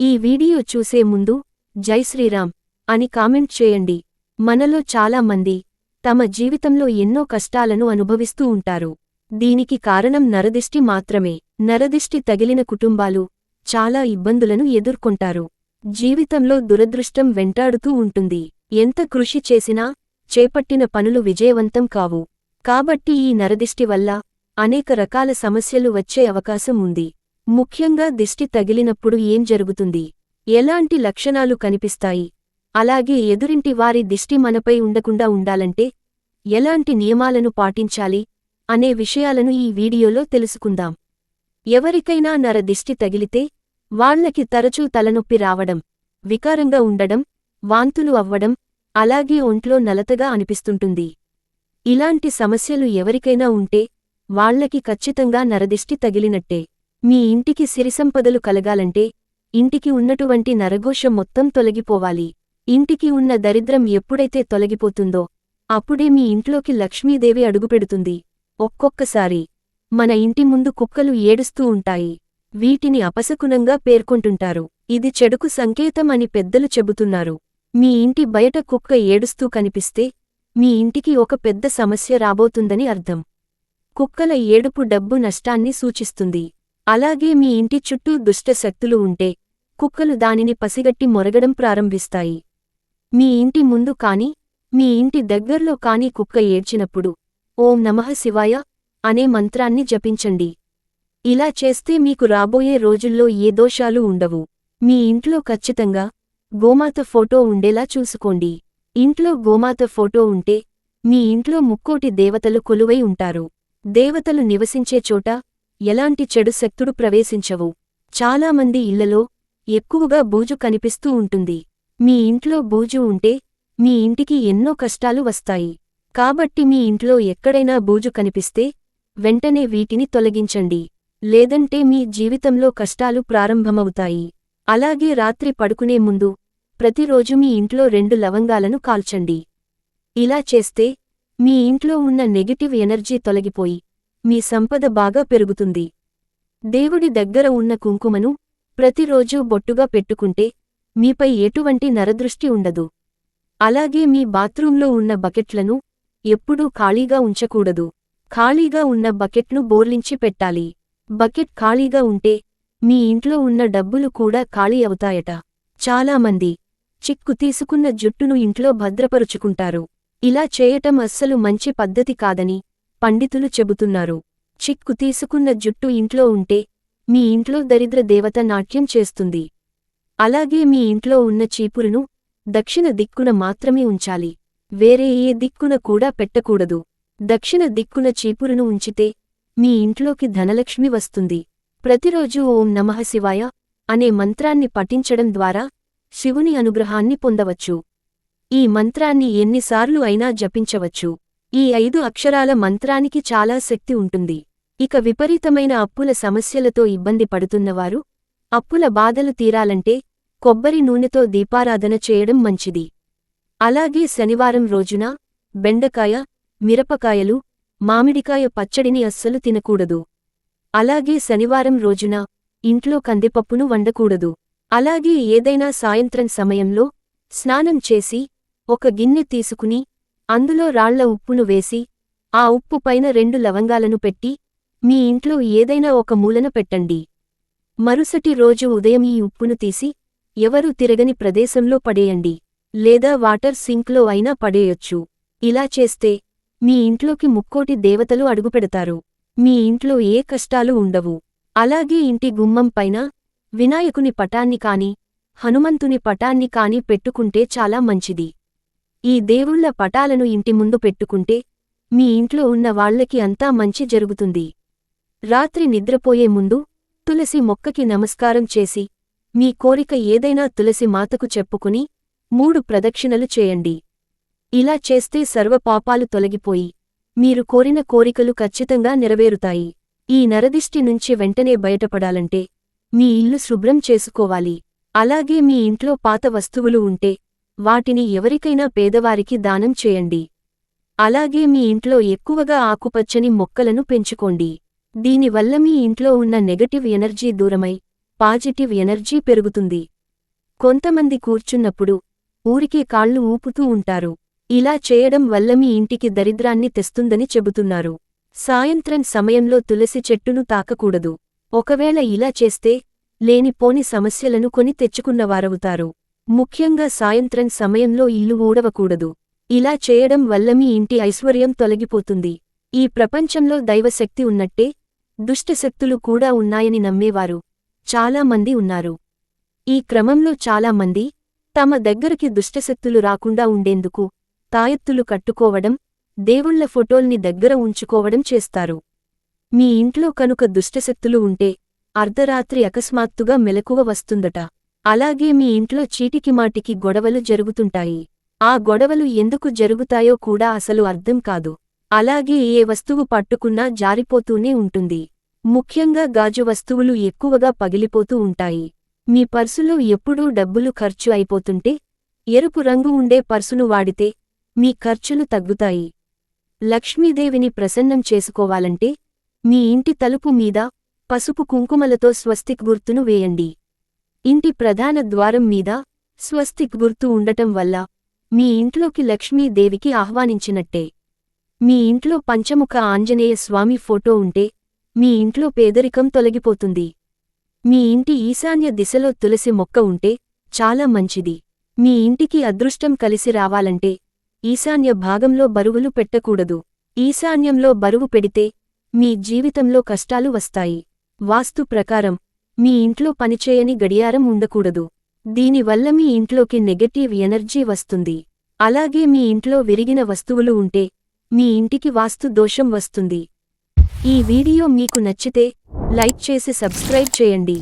ఈ వీడియో చూసే ముందు జై శ్రీరామ్ అని కామెంట్ చేయండి. మనలో చాలా మంది తమ జీవితంలో ఎన్నో కష్టాలను అనుభవిస్తూ ఉంటారు. దీనికి కారణం నరదిష్టి మాత్రమే. నరదిష్టి తగిలిన కుటుంబాలు చాలా ఇబ్బందులను ఎదుర్కొంటారు. జీవితంలో దురదృష్టం వెంటాడుతూ ఉంటుంది. ఎంత కృషి చేసినా చేపట్టిన పనులు విజయవంతం కావు. కాబట్టి ఈ నరదిష్టి వల్ల అనేక రకాల సమస్యలు వచ్చే అవకాశం ఉంది. ముఖ్యంగా దిష్టి తగిలినప్పుడు ఏం జరుగుతుంది? ఎలాంటి లక్షణాలు కనిపిస్తాయి? అలాగే ఎదురింటి వారి దిష్టి మనపై ఉండకుండా ఉండాలంటే ఎలాంటి నియమాలను పాటించాలి అనే విషయాలను ఈ వీడియోలో తెలుసుకుందాం. ఎవరికైనా నర దిష్టి తగిలితే వాళ్ళకి తరచూ తలనొప్పి రావడం వికారంగా ఉండడం వాంతులు అవ్వడం అలాగే ఒంట్లో నలతగా అనిపిస్తుంటుంది. ఇలాంటి సమస్యలు ఎవరికైనా ఉంటే వాళ్ళకి ఖచ్చితంగా నరదిష్టి తగిలినట్టే. మీ ఇంటికి సిరిసంపదలు కలగాలంటే ఇంటికి ఉన్నటువంటి నరఘోష మొత్తం తొలగిపోవాలి. ఇంటికి ఉన్న దరిద్రం ఎప్పుడైతే తొలగిపోతుందో అప్పుడే మీ ఇంట్లోకి లక్ష్మీదేవి అడుగుపెడుతుంది. ఒక్కొక్కసారి మన ఇంటి ముందు కుక్కలు ఏడుస్తూ ఉంటాయి. వీటిని అపశకునంగా పేర్కొంటుంటారు. ఇది చెడుకు సంకేతం అని పెద్దలు చెబుతున్నారు. మీ ఇంటి బయట కుక్క ఏడుస్తూ కనిపిస్తే మీ ఇంటికి ఒక పెద్ద సమస్య రాబోతుందని అర్థం. కుక్కల ఏడుపు డబ్బు నష్టాన్ని సూచిస్తుంది. అలాగే మీ ఇంటి చుట్టూ దుష్ట శక్తులు ఉంటే కుక్కలు దానిని పసిగట్టి మొరగడం ప్రారంభిస్తాయి. మీ ఇంటి ముందు కాని మీ ఇంటి దగ్గర్లో కాని కుక్క ఏడ్చినప్పుడు ఓం నమః శివాయ అనే మంత్రాన్ని జపించండి. ఇలా చేస్తే మీకు రాబోయే రోజుల్లో ఏ దోషాలు ఉండవు. మీ ఇంట్లో ఖచ్చితంగా గోమాత ఫోటో ఉండేలా చూసుకోండి. ఇంట్లో గోమాత ఫోటో ఉంటే మీ ఇంట్లో ముక్కోటి దేవతలు కొలువై ఉంటారు. దేవతలు నివసించే చోట ఎలాంటి చెడు శక్తుడు ప్రవేశించవు. చాలామంది ఇళ్ళలో ఎక్కువగా బూజు కనిపిస్తూ ఉంటుంది. మీ ఇంట్లో బూజు ఉంటే మీ ఇంటికి ఎన్నో కష్టాలు వస్తాయి. కాబట్టి మీ ఇంట్లో ఎక్కడైనా బూజు కనిపిస్తే వెంటనే వీటిని తొలగించండి. లేదంటే మీ జీవితంలో కష్టాలు ప్రారంభమవుతాయి. అలాగే రాత్రి పడుకునే ముందు ప్రతిరోజు మీ ఇంట్లో రెండు లవంగాలను కాల్చండి. ఇలా చేస్తే మీ ఇంట్లో ఉన్న నెగిటివ్ ఎనర్జీ తొలగిపోయి మీ సంపద బాగా పెరుగుతుంది. దేవుడి దగ్గర ఉన్న కుంకుమను ప్రతిరోజూ బొట్టుగా పెట్టుకుంటే మీపై ఎటువంటి నరదృష్టి ఉండదు. అలాగే మీ బాత్రూంలో ఉన్న బకెట్లను ఎప్పుడూ ఖాళీగా ఉంచకూడదు. ఖాళీగా ఉన్న బకెట్ను బోర్లించి పెట్టాలి. బకెట్ ఖాళీగా ఉంటే మీ ఇంట్లో ఉన్న డబ్బులు కూడా ఖాళీ అవుతాయట. చాలామంది చిక్కు తీసుకున్న జుట్టును ఇంట్లో భద్రపరుచుకుంటారు. ఇలా చేయటం అస్సలు మంచి పద్ధతి కాదని పండితులు చెబుతున్నారు. చిక్కు తీసుకున్న జుట్టు ఇంట్లో ఉంటే మీ ఇంట్లో దరిద్ర దేవత నాట్యం చేస్తుంది. అలాగే మీ ఇంట్లో ఉన్న చీపురును దక్షిణ దిక్కున మాత్రమే ఉంచాలి. వేరే ఏ దిక్కున కూడా పెట్టకూడదు. దక్షిణ దిక్కున చీపురును ఉంచితే మీ ఇంట్లోకి ధనలక్ష్మి వస్తుంది. ప్రతిరోజూ ఓం నమః శివాయ అనే మంత్రాన్ని పఠించడం ద్వారా శివుని అనుగ్రహాన్ని పొందవచ్చు. ఈ మంత్రాన్ని ఎన్నిసార్లు అయినా జపించవచ్చు. ఈ ఐదు అక్షరాల మంత్రానికి చాలా శక్తి ఉంటుంది. ఇక విపరీతమైన అప్పుల సమస్యలతో ఇబ్బంది పడుతున్నవారు అప్పుల బాధలు తీరాలంటే కొబ్బరి నూనెతో దీపారాధన చేయడం మంచిది. అలాగే శనివారం రోజున బెండకాయ మిరపకాయలు మామిడికాయ పచ్చడిని అస్సలు తినకూడదు. అలాగే శనివారం రోజున ఇంట్లో కందిపప్పును వండకూడదు. అలాగే ఏదైనా సాయంత్రం సమయంలో స్నానం చేసి ఒక గిన్నె తీసుకుని అందులో రాళ్ళ ఉప్పును వేసి ఆ ఉప్పు పైన రెండు లవంగాలను పెట్టి మీ ఇంట్లో ఏదైనా ఒక మూలన పెట్టండి. మరుసటి రోజు ఉదయం ఈ ఉప్పును తీసి ఎవరూ తిరగని ప్రదేశంలో పడేయండి. లేదా వాటర్ సింక్లో అయినా పడేయొచ్చు. ఇలా చేస్తే మీ ఇంట్లోకి ముక్కోటి దేవతలు అడుగుపెడతారు. మీ ఇంట్లో ఏ కష్టాలు ఉండవు. అలాగే ఇంటి గుమ్మం పైన వినాయకుని పటాన్ని కాని హనుమంతుని పటాన్ని కాని పెట్టుకుంటే చాలా మంచిది. ఈ దేవుళ్ళ పటాలను ఇంటి ముందు పెట్టుకుంటే మీ ఇంట్లో ఉన్న వాళ్ళకి అంతా మంచి జరుగుతుంది. రాత్రి నిద్రపోయే ముందు తులసి మొక్కకి నమస్కారం చేసి మీ కోరిక ఏదైనా తులసి మాతకు చెప్పుకుని మూడు ప్రదక్షిణలు చేయండి. ఇలా చేస్తే సర్వపాపాలు తొలగిపోయి మీరు కోరిన కోరికలు ఖచ్చితంగా నెరవేరుతాయి. ఈ నరదిష్టి నుంచి వెంటనే బయటపడాలంటే మీ ఇల్లు శుభ్రం చేసుకోవాలి. అలాగే మీ ఇంట్లో పాత వస్తువులు ఉంటే వాటిని ఎవరికైనా పేదవారికి దానం చేయండి. అలాగే మీ ఇంట్లో ఎక్కువగా ఆకుపచ్చని మొక్కలను పెంచుకోండి. దీనివల్ల మీ ఇంట్లో ఉన్న నెగటివ్ ఎనర్జీ దూరమై పాజిటివ్ ఎనర్జీ పెరుగుతుంది. కొంతమంది కూర్చున్నప్పుడు ఊరికే కాళ్ళు ఊపుతూ ఉంటారు. ఇలా చేయడం వల్ల మీ ఇంటికి దరిద్రాన్ని తెస్తుందని చెబుతున్నారు. సాయంత్రం సమయంలో తులసి చెట్టును తాకకూడదు. ఒకవేళ ఇలా చేస్తే లేనిపోని సమస్యలను కొని తెచ్చుకున్నవారవుతారు. ముఖ్యంగా సాయంత్రం సమయంలో ఇల్లు ఊడవకూడదు. ఇలా చేయడం వల్ల మీ ఇంటి ఐశ్వర్యం తొలగిపోతుంది. ఈ ప్రపంచంలో దైవశక్తి ఉన్నట్టే దుష్టశక్తులు కూడా ఉన్నాయని నమ్మేవారు. చాలా మంది ఉన్నారు. ఈ క్రమంలో చాలామంది తమ దగ్గరికి దుష్టశక్తులు రాకుండా ఉండేందుకు తాయెత్తులు కట్టుకోవడం దేవుళ్ళ ఫోటోల్ని దగ్గర ఉంచుకోవడం చేస్తారు. మీ ఇంట్లో కనుక దుష్టశక్తులు ఉంటే అర్ధరాత్రి అకస్మాత్తుగా మెలకువ వస్తుందట. అలాగే మీ ఇంట్లో చీటికిమాటికి గొడవలు జరుగుతుంటాయి. ఆ గొడవలు ఎందుకు జరుగుతాయో కూడా అసలు అర్థం కాదు. అలాగే ఏ వస్తువు పట్టుకున్నా జారిపోతూనే ఉంటుంది. ముఖ్యంగా గాజు వస్తువులు ఎక్కువగా పగిలిపోతూ ఉంటాయి. మీ పర్సులో ఎప్పుడూ డబ్బులు ఖర్చు అయిపోతుంటే ఎరుపు రంగు ఉండే పర్సును వాడితే మీ ఖర్చులు తగ్గుతాయి. లక్ష్మీదేవిని ప్రసన్నం చేసుకోవాలంటే మీ ఇంటి తలుపు మీద పసుపు కుంకుమలతో స్వస్తిక్ గుర్తును వేయండి. ఇంటి ప్రధాన ద్వారం మీద స్వస్తిక్ గుర్తు ఉండటం వల్ల మీ ఇంట్లోకి లక్ష్మీదేవికి ఆహ్వానించినట్టే. మీ ఇంట్లో పంచముఖ ఆంజనేయ స్వామి ఫోటో ఉంటే మీ ఇంట్లో పేదరికం తొలగిపోతుంది. మీ ఇంటి ఈశాన్య దిశలో తులసి మొక్క ఉంటే చాలా మంచిది. మీ ఇంటికి అదృష్టం కలిసి రావాలంటే ఈశాన్య భాగంలో బరువులు పెట్టకూడదు. ఈశాన్యంలో బరువు పెడితే మీ జీవితంలో కష్టాలు వస్తాయి. వాస్తు ప్రకారం మీ ఇంట్లో పనిచేయని గడియారం ఉండకూడదు. దీనివల్ల మీ ఇంట్లోకి నెగటివ్ ఎనర్జీ వస్తుంది. అలాగే మీ ఇంట్లో విరిగిన వస్తువులు ఉంటే మీ ఇంటికి వాస్తు దోషం వస్తుంది. ఈ వీడియో మీకు నచ్చితే లైక్ చేసి సబ్స్క్రైబ్ చేయండి.